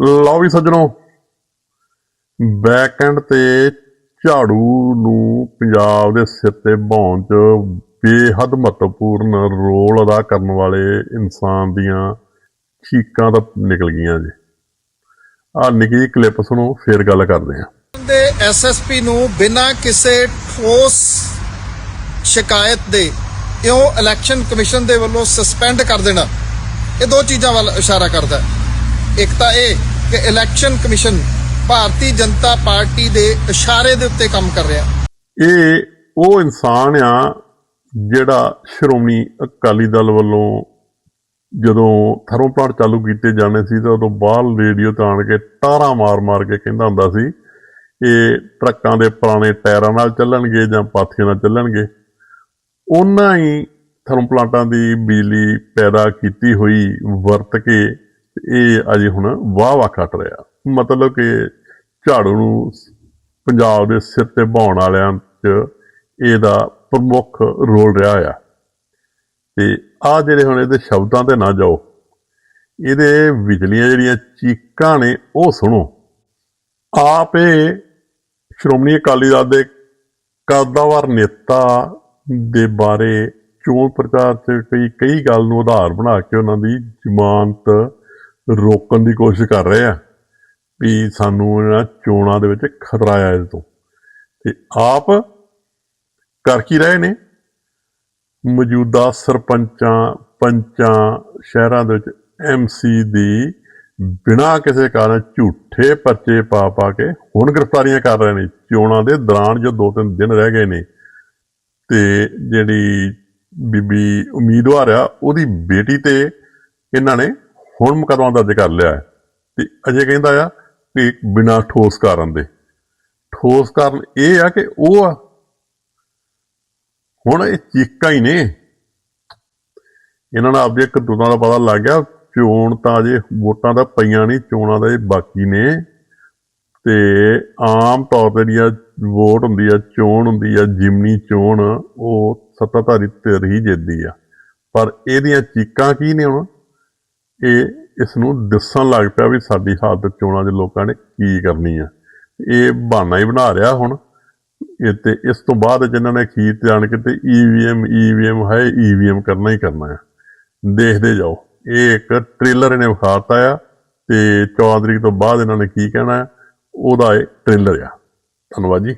ਲਓ ਵੀ ਸੱਜਣੋ ਬੈਕਐਂਡ ਤੇ ਝਾੜੂ ਨੂੰ ਪੰਜਾਬ ਦੇ ਸਿਰ ਤੇ ਬਹਾਉਣ 'ਚ ਬੇਹੱਦ ਮਹੱਤਵਪੂਰਨ ਰੋਲ ਅਦਾ ਕਰਨ ਵਾਲੇ ਇਨਸਾਨ ਦੀਆਂ ਚੀਕਾਂ ਤਾਂ ਨਿਕਲ ਗਈਆਂ ਜੀ। ਆ ਨਿੱਕੀ ਜਿਹੀ ਕਲਿੱਪ ਸੁਣੋ, ਫੇਰ ਗੱਲ ਕਰਦੇ ਹਾਂ। ਦੇ ਐਸਐਸਪੀ ਨੂੰ ਬਿਨਾਂ ਕਿਸੇ ਠੋਸ ਸ਼ਿਕਾਇਤ ਦੇ ਇਉਂ ਇਲੈਕਸ਼ਨ ਕਮਿਸ਼ਨ ਦੇ ਵੱਲੋਂ ਸਸਪੈਂਡ ਕਰ ਦੇਣਾ, ਇਹ ਦੋ ਚੀਜ਼ਾਂ ਵੱਲ ਇਸ਼ਾਰਾ ਕਰਦਾ ਹੈ। ਇੱਕ ਤਾਂ ਇਹ ਕਿ election commission Bharatiya Janata Party ਦੇ ਇਸ਼ਾਰੇ ਦੇ ਉੱਤੇ ਕੰਮ ਕਰ ਰਿਹਾ। ਇਹ ਉਹ ਇਨਸਾਨ ਆ ਜਿਹੜਾ ਸ਼੍ਰੋਮਣੀ ਅਕਾਲੀ ਦਲ ਵੱਲੋਂ ਜਦੋਂ ਥਰਮਲ ਪਲਾਂਟ ਚਾਲੂ ਕੀਤੇ ਜਾਣੇ ਸੀ ਤਾਂ ਉਦੋਂ ਬਾਹਰ ਰੇਡੀਓ ਤੇ ਆਣ ਕੇ ਟਾਰਾਂ ਮਾਰ-ਮਾਰ ਕੇ ਕਹਿੰਦਾ ਹੁੰਦਾ ਸੀ, ਇਹ ਟਰੱਕਾਂ ਦੇ ਪੁਰਾਣੇ ਟਾਇਰਾਂ ਨਾਲ ਚੱਲਣਗੇ ਜਾਂ ਪਾਥੀਆਂ ਨਾਲ ਚੱਲਣਗੇ। ਉਹਨਾਂ ਹੀ ਥਰਮਲ ਪਲਾਂਟਾਂ ਦੀ ਬਿਜਲੀ ਪੈਦਾ ਕੀਤੀ ਹੋਈ ਵਰਤ ਕੇ ਇਹ ਅਜੇ ਹੁਣ ਵਾਹ-ਵਾਹ ਕੱਟ ਰਿਹਾ। ਮਤਲਬ ਕਿ ਝਾੜੂ ਨੂੰ ਪੰਜਾਬ ਦੇ ਸਿਰ ਤੇ ਬਹਾਉਣ ਵਾਲਿਆਂ 'ਚ ਇਹਦਾ ਪ੍ਰਮੁੱਖ ਰੋਲ ਰਿਹਾ ਆ। ਤੇ ਆ ਜਿਹੜੇ ਹੁਣ ਇਹਦੇ ਸ਼ਬਦਾਂ ਤੇ ਨਾ ਜਾਓ, ਇਹਦੇ ਵਿਚਲੀਆਂ ਜਿਹੜੀਆਂ ਚੀਕਾਂ ਨੇ, ਉਹ ਸੁਣੋ। ਆਪ ਇਹ ਸ਼੍ਰੋਮਣੀ ਅਕਾਲੀ ਦਲ ਦੇ ਕਦਾਵਰ ਨੇਤਾ ਦੇ ਬਾਰੇ ਚੋਣ ਪ੍ਰਚਾਰ 'ਚ ਕਈ ਕਈ ਗੱਲ ਨੂੰ ਆਧਾਰ ਬਣਾ ਕੇ ਉਹਨਾਂ ਦੀ ਜ਼ਮਾਨਤ ਰੋਕਣ ਦੀ ਕੋਸ਼ਿਸ਼ ਕਰ ਰਹੇ ਆ ਵੀ ਸਾਨੂੰ ਇਹਨਾਂ ਚੋਣਾਂ ਦੇ ਵਿੱਚ ਖਤਰਾ ਆ ਇਸ ਤੋਂ। ਤੇ ਆਪ ਕਰ ਕੀ ਰਹੇ ਨੇ? ਮੌਜੂਦਾ ਸਰਪੰਚਾਂ, ਪੰਚਾਂ, ਸ਼ਹਿਰਾਂ ਦੇ ਵਿੱਚ ਐਮਸੀ ਦੀ ਬਿਨਾਂ ਕਿਸੇ ਕਾਰਨ ਝੂਠੇ ਪਰਚੇ ਪਾ ਪਾ ਕੇ ਹੁਣ ਗ੍ਰਿਫਤਾਰੀਆਂ ਕਰ ਰਹੇ ਨੇ। ਚੋਣਾਂ ਦੇ ਦੌਰਾਨ ਜੋ ਦੋ ਤਿੰਨ ਦਿਨ ਰਹਿ ਗਏ ਨੇ ਤੇ ਜਿਹੜੀ ਬੀਬੀ ਉਮੀਦਵਾਰ ਆ, ਉਹਦੀ ਬੇਟੀ ਤੇ ਇਹਨਾਂ ਨੇ ਹੁਣ ਮੁਕੱਦਮਾ ਦਰਜ ਕਰ ਲਿਆ ਤੇ ਅਜੇ ਕਹਿੰਦਾ ਆ ਕਿ ਬਿਨਾਂ ਠੋਸ ਕਾਰਨ ਦੇ। ਠੋਸ ਕਾਰਨ ਇਹ ਆ ਕਿ ਉਹ ਆ। ਹੁਣ ਇਹ ਚੀਕਾਂ ਹੀ ਨੇ। ਇਹਨਾਂ ਨੂੰ ਆਪਦੀਆਂ ਕਰਤੂਤਾਂ ਦਾ ਪਤਾ ਲੱਗ ਗਿਆ, ਚੋਣ ਤਾਂ ਅਜੇ ਵੋਟਾਂ ਦਾ ਪਈਆਂ ਨਹੀਂ, ਚੋਣਾਂ ਦਾ ਇਹ ਬਾਕੀ ਨੇ। ਤੇ ਆਮ ਤੌਰ ਤੇ ਜਿਹੜੀਆਂ ਵੋਟ ਹੁੰਦੀ ਆ, ਚੋਣ ਹੁੰਦੀ ਆ, ਜਿਮਨੀ ਚੋਣ, ਉਹ ਸੱਤਾਧਾਰੀ ਧਿਰ ਹੀ ਜਿੱਤਦੀ ਆ। ਪਰ ਇਹਦੀਆਂ ਚੀਕਾਂ ਕੀ ਨੇ ਹੁਣ? ਇਹ ਇਸ ਨੂੰ ਦੱਸਣ ਲੱਗ ਪਿਆ ਵੀ ਸਾਡੀ ਹਾਲਤ ਚੋਣਾਂ 'ਚ ਲੋਕਾਂ ਨੇ ਕੀ ਕਰਨੀ ਆ। ਇਹ ਬਹਾਨਾ ਹੀ ਬਣਾ ਰਿਹਾ ਹੁਣ। ਇਹ ਤੇ ਇਸ ਤੋਂ ਬਾਅਦ ਜਿਨ੍ਹਾਂ ਨੇ ਖੀਰ ਤੇ ਆਣ ਕੇ ਤੇ ਈਵੀਐਮ ਈਵੀਐਮ ਹੈ ਈਵੀਐਮ ਕਰਨਾ ਹੀ ਕਰਨਾ ਹੈ ਦੇਖਦੇ ਜਾਓ। ਇਹ ਇੱਕ ਟ੍ਰੇਲਰ ਇਹਨੇ ਵਿਖਾਤਾ ਆ ਤੇ 14 ਤਰੀਕ ਤੋਂ ਬਾਅਦ ਇਹਨਾਂ ਨੇ ਕੀ ਕਹਿਣਾ ਉਹਦਾ ਇਹ ਟ੍ਰੇਲਰ ਆ। ਧੰਨਵਾਦ ਜੀ।